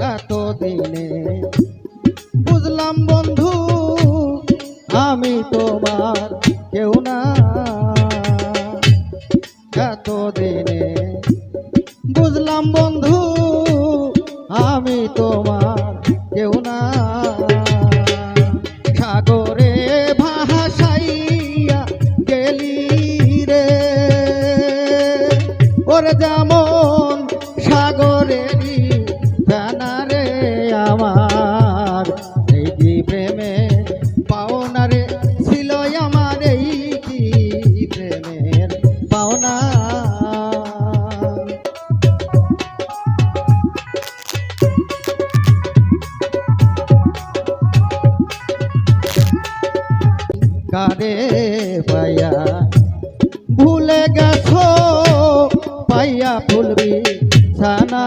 এতদিনে বুঝলাম বন্ধু, আমি তোমার কেউ না। এতদিনে বুঝলাম বন্ধু, আমি তোমার কেউ না। সাগরে ভাসাইয়া গেলি রে। ওরে যেমন সাগরেরই ফেনা রে আমার। এই কি প্রেমে পাওনা রে? ছিল আমার এই কি প্রেমের পাওনা? কারে পাইয়া ভুলে গেছো? পাইয়া ফুলবি ছানা।